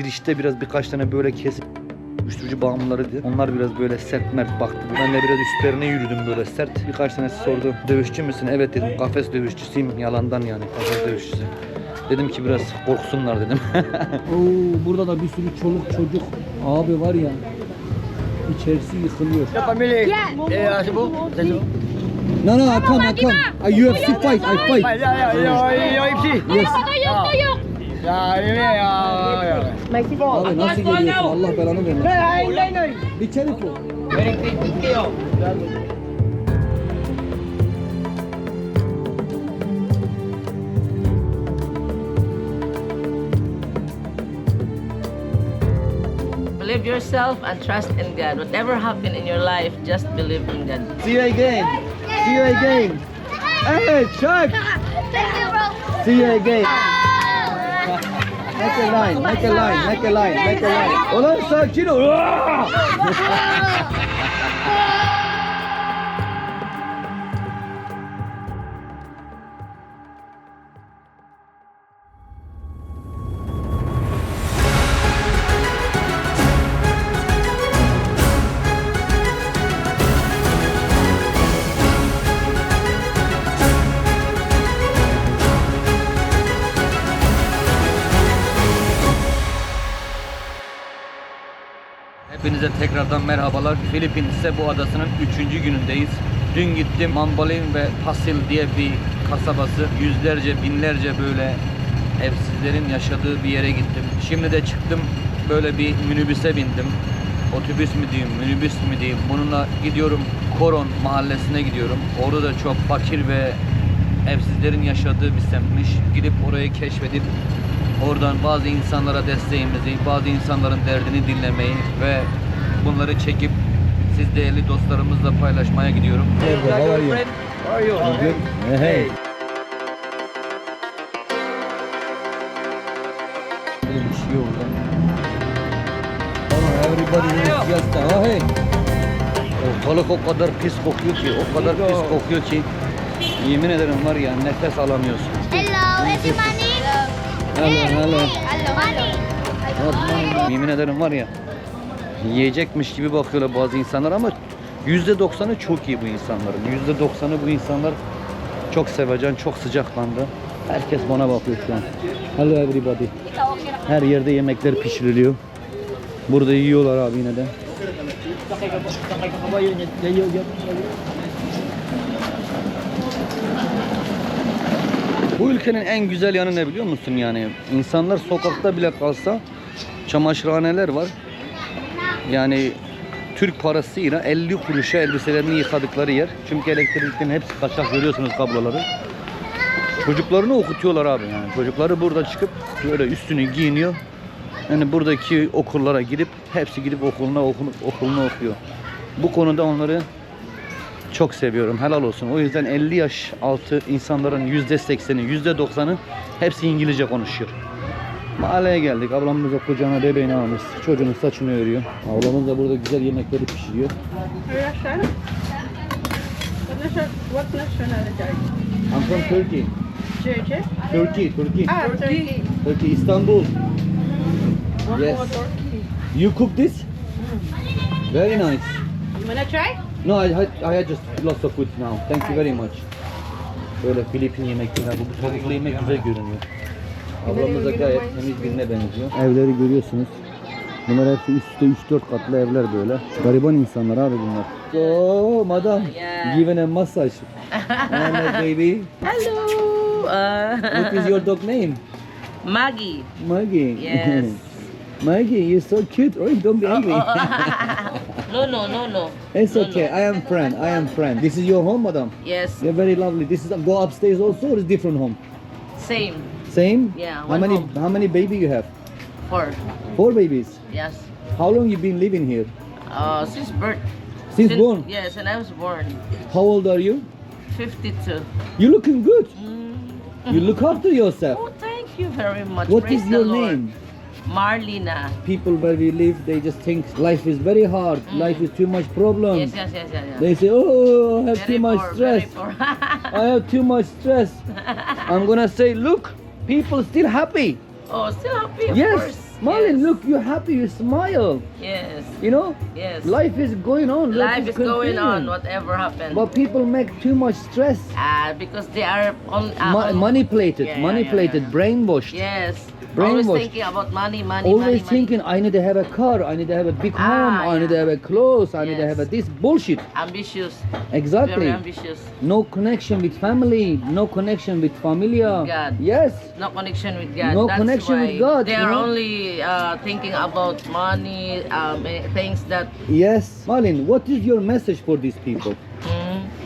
girişte biraz birkaç tane böyle kesip uyuşturucu bağımlılarıydı. Onlar biraz böyle sert mert baktı. Ben de biraz üstlerine yürüdüm böyle sert. Birkaç tanesi sordu. Dövüşçü müsün? Evet dedim. Kafes dövüşçüsüyüm. Yalandan yani. Kafes dövüşçüsü. Dedim ki biraz korksunlar dedim. Oo, burada da bir sürü çoluk çocuk abi var ya. İçerisi yıkılıyor. Eh. No no I come I come. I UFC fight I fight. Ya, ya, ya, ya, FC. Yes. Tuyok, tuyok. Ya, ini, ya, ya. Abi nasıl Allah belanı vermesin. Be careful. Believe yourself and trust in God. Whatever happened in your life, just believe in God. See you again. See you again. Hey Chuck. Thank you, bro. See you again. Make a line, make a line, make a line, make a line. Ulan sakin ol. Tekrardan merhabalar. Filipin bu adasının 3. günündeyiz. Dün gittim Mambalin ve Pasil diye bir kasabası. Yüzlerce, binlerce böyle evsizlerin yaşadığı bir yere gittim. Şimdi de çıktım böyle bir minibüse bindim. Otobüs mü diyeyim, minibüs mü diyeyim. Bununla gidiyorum Koron mahallesine gidiyorum. Orada da çok fakir ve evsizlerin yaşadığı bir semtmiş. Gidip orayı keşfedip oradan bazı insanlara desteğimizi, bazı insanların derdini dinlemeyi ve bunları çekip siz değerli dostlarımızla paylaşmaya gidiyorum. How are you? How are you? Good. Hey. Bir şey oldu. Oh, everybody is just oh hey. Ortalık o kadar pis kokuyor ki, o kadar pis kokuyor ki yemin ederim var ya nefes alamıyorsun. Hello, money? Hello, hello. Hello. Money. Yemin ederim var ya yiyecekmiş gibi bakıyorlar bazı insanlar ama yüzde doksanı çok iyi bu insanların. Yüzde doksanı bu insanlar çok sevecen, çok sıcakkanlı. Herkes bana bakıyor şu an. Hello everybody. Her yerde yemekler pişiriliyor. Burada yiyorlar abi yine de. Bu ülkenin en güzel yanı ne biliyor musun yani? İnsanlar sokakta bile kalsa çamaşırhaneler var. Yani Türk parasıyla 50 kuruşa elbiselerini yıkadıkları yer. Çünkü elektriklerin hepsi kaçak görüyorsunuz kabloları. Çocuklarını okutuyorlar abi yani. Çocukları burada çıkıp böyle üstünü giyiniyor. Yani buradaki okullara gidip hepsi gidip okuluna okulunu, okulunu okuyor. Bu konuda onları çok seviyorum. Helal olsun. O yüzden 50 yaş altı insanların %80'i, %90'ı hepsi İngilizce konuşuyor. Mahalleye geldik. Ablamız da kucağına bebeğini almış. Çocuğun saçını örüyor. Ablamız da burada güzel yemekleri pişiriyor. I'm from Turkey. Turkey? Turkey, Turkey. Ah, Turkey. Turkey, Istanbul. Yes. You cook this? Very nice. You wanna try? No, I had, I had just lots of food now. Thank you very much. Böyle Filipin yemekleri. Bu tavuklu yemek güzel görünüyor. Ablamız da gayet temiz birine benziyor. Evleri görüyorsunuz. Bunlar hepsi üstte 3-4 katlı evler böyle. Gariban insanlar abi bunlar. Oh, madam. Yeah. Given a massage. Hello baby. Hello! What is your dog name? Maggie. Maggie. Yes. Maggie, you're so cute. Oh, don't be angry. no, no, no, no. It's No, okay. no. I am friend. I am friend. This is your home, madam. Yes, You're very lovely. This is go upstairs also or is different home? same. Same? Yeah, How many home. how many baby you have? Four. Four babies. Yes. How long you been living here? Uh, since birth. Since born? Yes, and I was born. How old are you? 52. You're looking good. Mm. You look after yourself. Oh, thank you very much. What Praise is your Lord. name? Marlena. People where we live, they just think life is very hard. Life is too much problem. Yes, yes, yes, yes. yes. They say, oh, I have Very too much poor, stress. I have too much stress. I'm gonna say, look, people still happy. oh, still happy, of Yes. course. Marlon, Yes. look, you're happy, you smile. Yes. You know, Yes. life is going on. Life is going on, whatever happens. But people make too much stress. Ah, because they are on, uh, Ma- manipulated, Yeah, yeah, manipulated, yeah, brainwashed. Yes. Always thinking about money, money, Always money, thinking, I need to have a car, I need to have a big Ah, home, I need to have a clothes, I need to have a this bullshit. Ambitious. Exactly. Very ambitious. No connection with family, no connection with familia. God. Yes. No connection with God. No That's connection with God, They you are know? only uh, thinking about money, um, eh, things that. Yes. Marlon, what is your message for these people?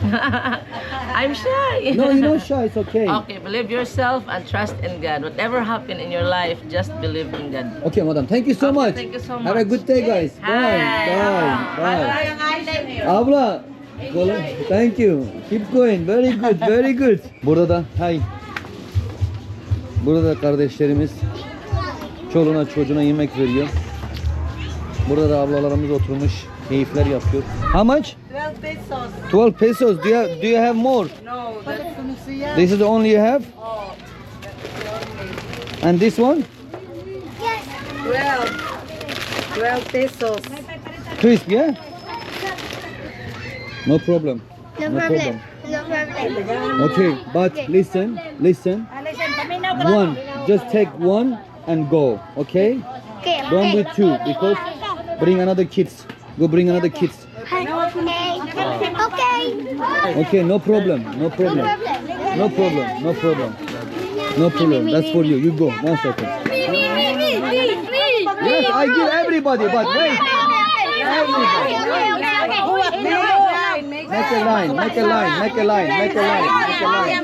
I'm shy. No, you're not shy, it's okay. Okay, believe yourself and trust in God. Whatever happen in your life, just believe in God. Okay, madam. Thank you so Okay, much. thank you so Have a much. good day, guys. Bye. Bye. Bye. Abla. Kol- Thank you. Keep going. Very good. Very good. Burada da hay. Burada da kardeşlerimiz çoluğuna çocuğuna yemek veriyor. Burada da ablalarımız oturmuş keyifler yapıyor. How much? 12 pesos. 12 pesos. Do you, do you have more? No, that's This is the only you have? Oh, and this one? 12. 12 pesos. Crisp, yeah? No problem. No No problem. No problem. Okay, but listen, listen. One, just take one and go, okay? Okay, Don't okay. do two because bring another kids. Go bring another kids. Okay. Okay. No problem, no problem. No problem, no problem. No problem, that's for you. You go, one second. Me, me, me, me, me, me. Yes, I give everybody, but wait. Okay. Make a line, make a line, make a line, make a line, make a line.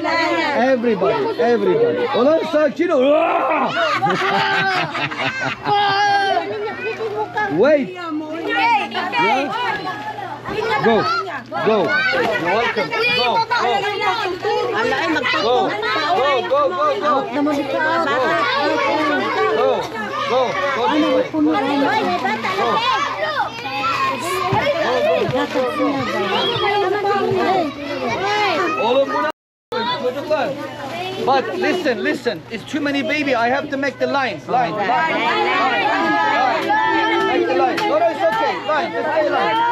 Everybody, everybody. Ulan sakin ol. Wait. Yeah? Go, go. You're welcome. Go, go. Go, go, go, go, go. Go, go, go this way. Oğlum bu ne? Çocuklar. But listen, listen. It's too many baby. I have to make the lines. Line, line, line, line. Make the line. No, no, it's okay. Line, just stay line.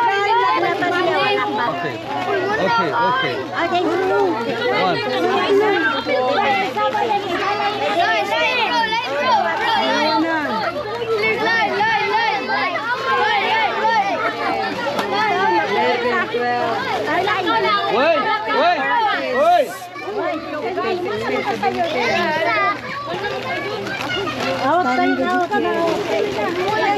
okay, okay. Okay. One. Ôi, ôi, ôi. Hãy subscribe cho kênh Ghiền Mì Gõ Để không bỏ lỡ những video hấp dẫn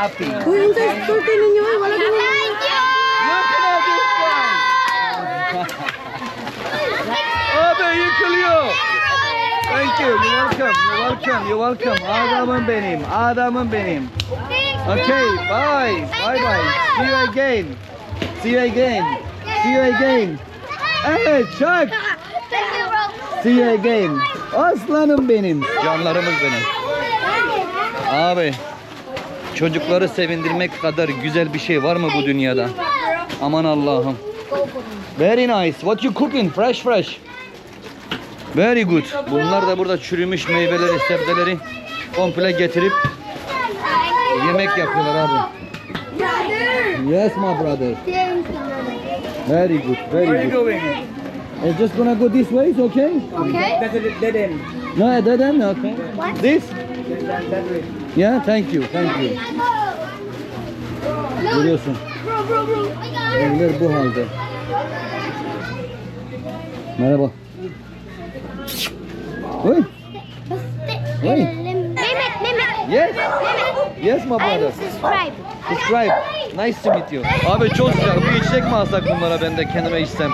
Happy. Look at this one. Abi yıkılıyor. Thank you. You're welcome. You're welcome. You're welcome. Adamım benim. Adamım benim. Okay. Bye. Bye bye. See you again. See you again. See you again. Evet çak. See you again. Aslanım benim. Canlarımız benim. Abi çocukları sevindirmek kadar güzel bir şey var mı bu dünyada? Aman Allah'ım. Very nice. What you cooking? Fresh fresh. Very good. Bunlar da burada çürümüş meyveleri, sebzeleri komple getirip yemek yapıyorlar abi. Yes my brother. Very good. Very good. It's just gonna go this way, it's okay? Okay. No, dead end, okay. This? Yeah, thank you, thank you. Görüyorsun, evler bu halde. Merhaba. Oy, Hey. Mehmet, Mehmet. yes, yes my brother. subscribe. Subscribe. Nice to meet you. Abi çok sıcak. Bir içecek mi alsak bunlara ben de kendime içsem?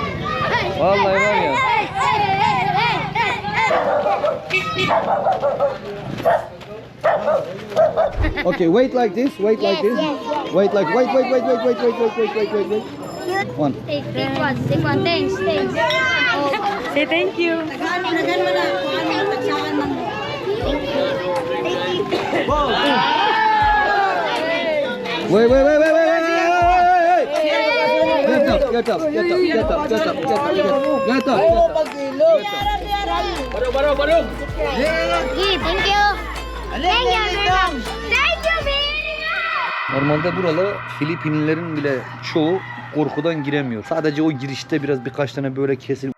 Vallahi var ya. Okay, wait like this, wait like this. yes, yes. Wait like, wait, wait, wait, wait, wait, wait, wait, wait, wait, wait, wait. One. Take one, take one. Thanks, thanks. Oh, Say thank you. Wait, wait, wait, wait, wait, wait, wait, wait, wait. Get up, get up, get up, get up, get up, get up, get up, get up. Yeah, thank you. Thank you very Normalde buralara Filipinlilerin bile çoğu korkudan giremiyor. Sadece o girişte biraz birkaç tane böyle kesil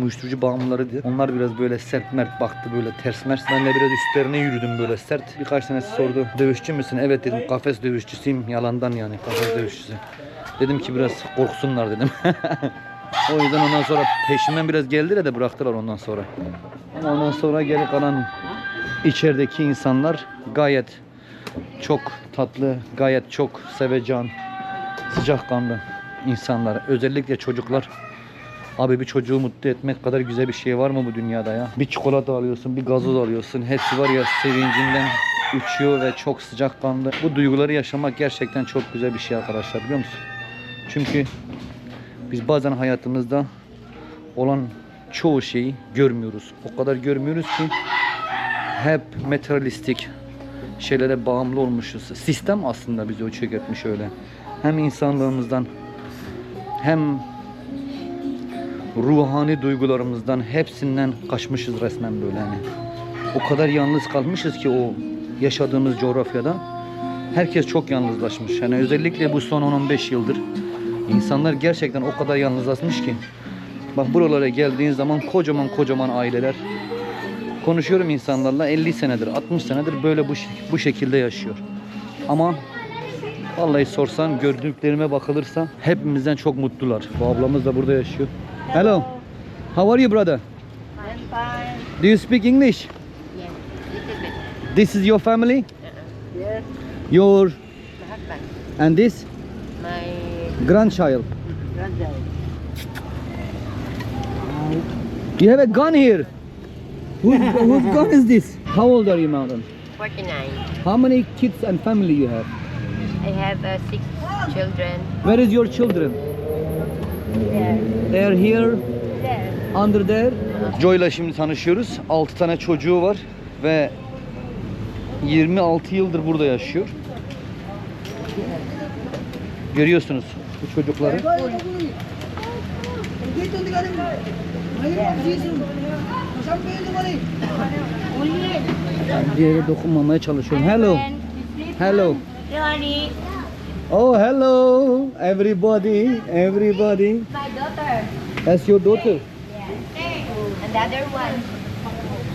uyuşturucu bağımlıları diye. Onlar biraz böyle sert mert baktı böyle ters mert. Ben de biraz üstlerine yürüdüm böyle sert. Birkaç tanesi sordu. Dövüşçü müsün? Evet dedim. Kafes dövüşçüsüyüm. Yalandan yani. Kafes dövüşçüsü. Dedim ki biraz korksunlar dedim. o yüzden ondan sonra peşimden biraz geldiler de bıraktılar ondan sonra. Ama ondan sonra geri kalan içerideki insanlar gayet çok tatlı, gayet çok sevecan, sıcakkanlı insanlar. Özellikle çocuklar. Abi bir çocuğu mutlu etmek kadar güzel bir şey var mı bu dünyada ya? Bir çikolata alıyorsun, bir gazoz alıyorsun. Hepsi var ya sevincinden uçuyor ve çok sıcakkanlı. Bu duyguları yaşamak gerçekten çok güzel bir şey arkadaşlar biliyor musun? Çünkü biz bazen hayatımızda olan çoğu şeyi görmüyoruz. O kadar görmüyoruz ki hep materyalistik şeylere bağımlı olmuşuz. Sistem aslında bizi o çökertmiş öyle. Hem insanlığımızdan hem ruhani duygularımızdan hepsinden kaçmışız resmen böyle hani. O kadar yalnız kalmışız ki o yaşadığımız coğrafyada. Herkes çok yalnızlaşmış. Yani özellikle bu son 10-15 yıldır insanlar gerçekten o kadar yalnızlaşmış ki. Bak buralara geldiğin zaman kocaman kocaman aileler, konuşuyorum insanlarla 50 senedir 60 senedir böyle bu, bu şekilde yaşıyor. Ama vallahi sorsan gördüklerime bakılırsa hepimizden çok mutlular. Bu ablamız da burada yaşıyor. Hello. How are you brother? Do you speak English? This is your family? Yes. Your My husband. and this My grandchild. grandchild. You have a gun here. Whose, whose gun is this? How old are you, Mountain? 49. How many kids and family you have? I have uh, six children. Where is your children? They are here. Under there. Joy ile şimdi tanışıyoruz. 6 tane çocuğu var ve 26 yıldır burada yaşıyor. Görüyorsunuz bu çocukları. Ben bir yere dokunmamaya çalışıyorum. Hello. Hello. Oh, hello, everybody, everybody. My daughter. That's your daughter. And the other one.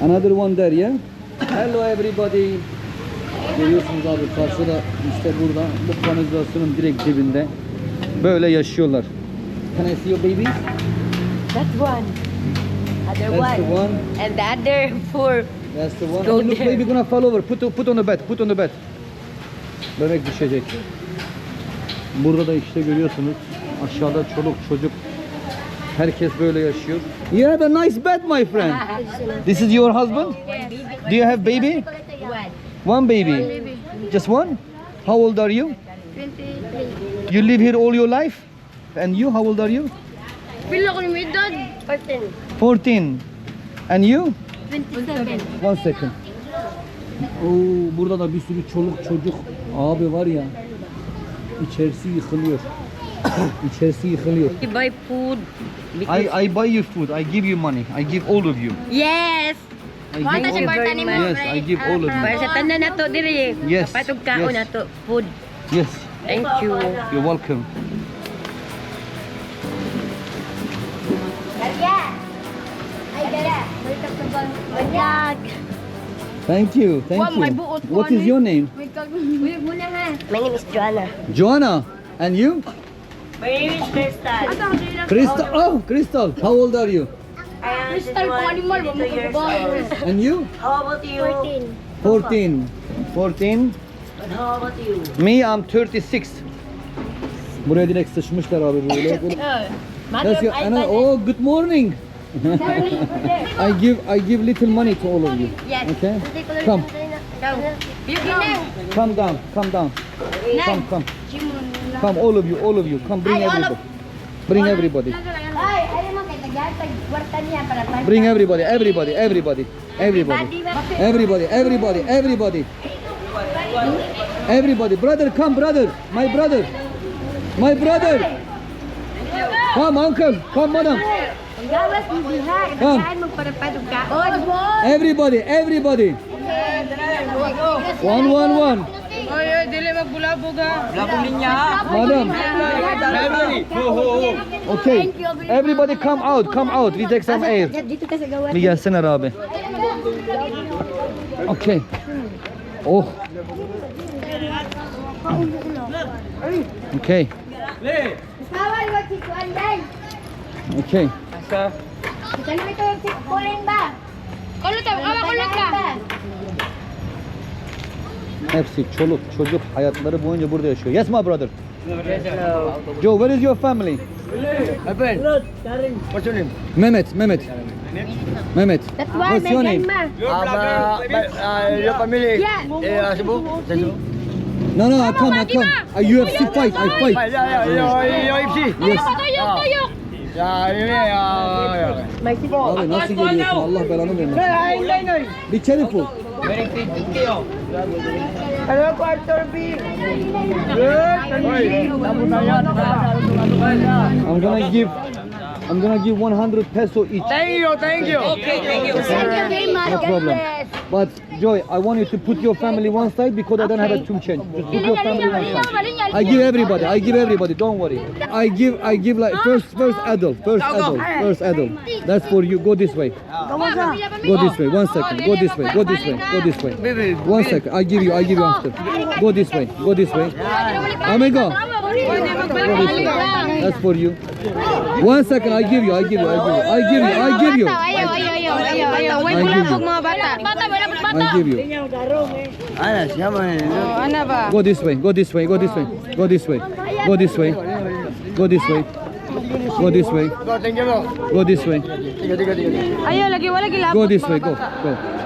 Another one there, yeah? Hello, everybody. Görüyorsunuz abi karşıda işte burada bu kanalizasyonun direkt dibinde böyle yaşıyorlar. Can I see your baby? That's one. Other That's the one. one. And the other four. That's the one. Go Oh, look, there. baby gonna fall over. Put put on the bed. Put on the bed. Bebek düşecek. Burada da işte görüyorsunuz aşağıda çoluk çocuk herkes böyle yaşıyor. You have a nice bed my friend. This is your husband? Do you have baby? One. One baby. Just one? How old are you? 23. You live here all your life? And you, how old are you? Pila ko ni Dad? 14. 14. And you? 27. One second. Oo, burada da bir sürü çoluk çocuk abi var ya. İçerisi yıkılıyor. İçerisi yıkılıyor. You buy food. I, I buy you food. I give you money. I give all of you. Yes. I Kung give si all of Barta ni mo. Yes, I give all of Para you. sa tanan na to diri. Yes, Patog kaon yes. na to. Food. Yes, Thank you. you're welcome. Vlog. Thank you, thank may you. buot ko, What is your name? Wait, kag... Wait muna ha. My name is Joanna. Joanna. And you? My name is Crystal. Crystal. Oh, Crystal. How old are you? I am Crystal ko animal. And you? How about you? 14. 14. 14. And how about you? Me, I'm 36. Buraya direkt sıçmışlar abi böyle. Böyle- and I- oh, good morning. I give I give little money to all of you. Yes. Okay? Come, You can come down, come down. Come, come. Come, all of you, all of you. Come, bring Ay, all of- everybody. Bring everybody. Ay, ay mo kay Bring everybody, everybody, everybody, everybody, everybody, everybody, everybody, everybody. Brother, come, brother, my brother, my brother. Come, uncle, come, madam. Come. Everybody, everybody. One, one, one. Madam. Okay. Everybody come out, come out. We take some air. Dito ka sa gawa. Bir gelsinler abi. Okay. Oh. Okay. Bawal mo. Okay. Kita na ito yung Kuan ba? Kulot ka, ka. Hepsi çoluk çocuk hayatları boyunca burada yaşıyor. Yes my brother. Joe, where is your family? Happen. What's your name? Mehmet, Mehmet. Mehmet. That's why What's your name? Uh, but, uh, your family. Yeah. Uh, Cebu? Cebu? No, no, I come, I come. A UFC fight, I fight. Yeah, yeah, yeah. Your FC. Yes. Tuyok, tuyok. Yeah, yeah, yeah. Abi nasıl geliyorsun? Allah belanı vermesin. Be careful. Hello, quarter B. I'm gonna give I'm gonna give 100 peso each. Thank you, thank you. Okay, thank you. Thank you very much. No problem. But Joy, I want you to put your family one side because I don't have a two change. Just put your family one side. I give everybody. I give everybody. Don't worry. I give. I give like first, first adult, first adult, first adult. That's for you. Go this way. Go this way. One second. Go this way. Go this way. Go this way. One second. I give you. I give you after. Go this way. Go this way. Amigo. Go this way. That's for you. One second. I give you. I give you. I give you. I give you. I give you. Ayaw, ayaw. Huwag I give you. mga bata. Bata, wala pa bata. I give you. Ana, siapa ni? Ano ba? Go this way, go this way, go this way, go this way, go this way, go this way, go this way, Go, thank you, bro. go this way. Ayaw, lagi, wala gilabot. go this way, go, go.